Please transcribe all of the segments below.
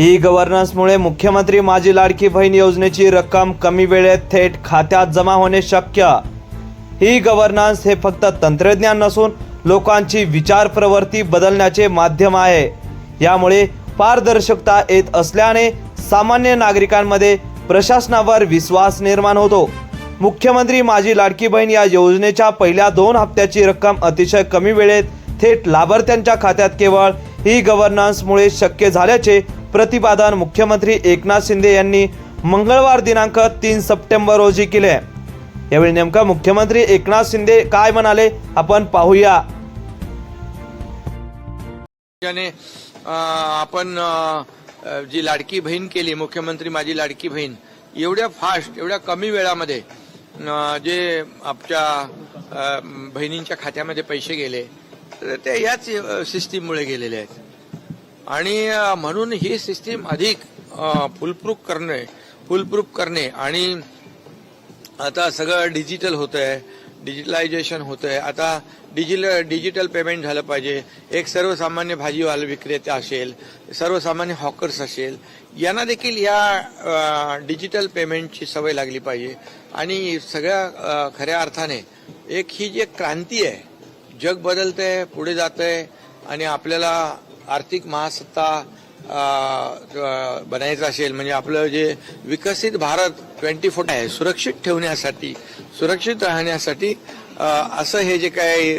E गव्हर्नन्समुळे मुख्यमंत्री माझी लाडकी बहीण योजनेची रक्कम कमी वेळेत थेट खात्यात जमा होणे शक्य. ई गव्हर्नन्स हे फक्त तंत्रज्ञान नसून लोकांची विचार प्रवृत्ती बदलण्याचे माध्यम आहे. यामुळे पारदर्शकता येत असल्याने सामान्य नागरिकांमध्ये प्रशासनावर विश्वास निर्माण होतो. मुख्यमंत्री माझी लाडकी बहीण या योजनेच्या पहिल्या दोन हप्त्याची रक्कम अतिशय कमी वेळेत थेट लाभार्थ्यांच्या खात्यात केवळ ई गव्हर्नन्समुळे शक्य झाल्याचे प्रतिपादन मुख्यमंत्री एकनाथ शिंदे यांनी मंगळवार दिनांक तीन सप्टेंबर रोजी केले. यावेळी नेमका मुख्यमंत्री एकनाथ शिंदे काय म्हणाले आपण पाहूया. आपण जी लाडकी बहीण केली मुख्यमंत्री माझी लाडकी बहीण एवढ्या फास्ट एवढ्या कमी वेळामध्ये जे आपल्या बहिणींच्या खात्यामध्ये पैसे गेले ते याच सिस्टीममुळे गेलेले आहेत. आणि म्हणून ही सिस्टीम अधिक फुलप्रूफ करणे फुलप्रूफ करणे आणि आता सगळं डिजिटल होतं आहे डिजिटलायझेशन होतं आहे आता डिजिटल डिजिटल पेमेंट झालं पाहिजे. एक सर्वसामान्य भाजीवाला विक्रेता असेल सर्वसामान्य हॉकर्स असेल यांना देखील या डिजिटल पेमेंटची सवय लागली पाहिजे. आणि सगळ्या खऱ्या अर्थाने एक ही जी एक क्रांती आहे जग बदलतंय पुढे जातंय आणि आपल्याला आर्थिक महासत्ता बनायचं असेल म्हणजे आपलं जे विकसित भारत ट्वेंटी फोर आहे सुरक्षित ठेवण्यासाठी सुरक्षित राहण्यासाठी असं हे जे काय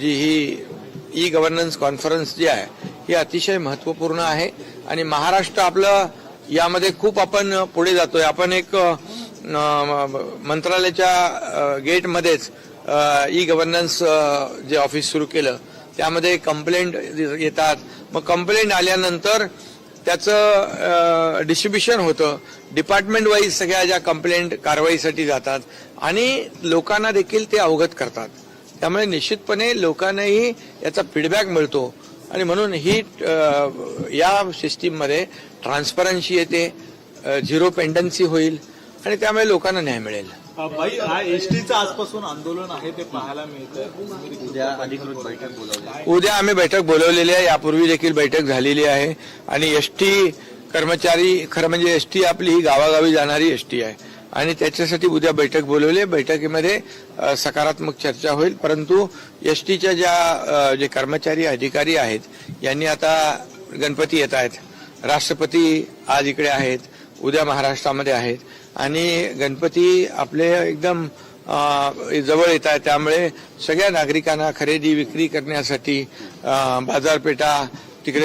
जी ही ई गव्हर्नन्स कॉन्फरन्स जी आहे ही अतिशय महत्त्वपूर्ण आहे. आणि महाराष्ट्र आपलं यामध्ये खूप आपण पुढे जातोय. आपण एक मंत्रालयाच्या गेटमध्येच ई गव्हर्नन्स जे ऑफिस सुरू केलं त्यामध्ये कंप्लेंट येतात. मग कंप्लेंट आल्यानंतर त्याचं डिस्ट्रीब्युशन होतं. डिपार्टमेंट वाईज सगळ्या ज्या कंप्लेंट कारवाईसाठी जातात आणि लोकांना देखील ते अवगत करतात. त्यामुळे निश्चितपणे लोकांनाही याचा फीडबॅक मिळतो. आणि म्हणून ही या सिस्टीममध्ये ट्रान्सपरन्सी येते झिरो पेंडन्सी होईल आणि त्यामुळे लोकांना न्याय मिळेल. भाई हा एसटीचं आजपासून आंदोलन आहे ते पाहायला मिळतं उद्या अधिकृत बैठक बोलावली उद्या आम्ही बैठक बोलवलेली आहे. यापूर्वी देखील बैठक झालेली आहे. आणि एसटी कर्मचारी खरं म्हणजे एसटी आपली ही गावागावी जाणारी एसटी आहे. आणि त्याच्यासाठी उद्या बैठक बोलवली आहे. बैठकीमध्ये सकारात्मक चर्चा होईल. परंतु एसटीच्या ज्या जे कर्मचारी अधिकारी आहेत यांनी आता गणपती येत आहेत. राष्ट्रपती आज इकडे आहेत. उद्या महाराष्ट्रामध्ये आहेत. आणि गणपती आपले एकदम जवळ येत आहे. त्यामुळे सगळ्या नागरिकांना खरेदी विक्री करण्यासाठी बाजारपेठा तिकडे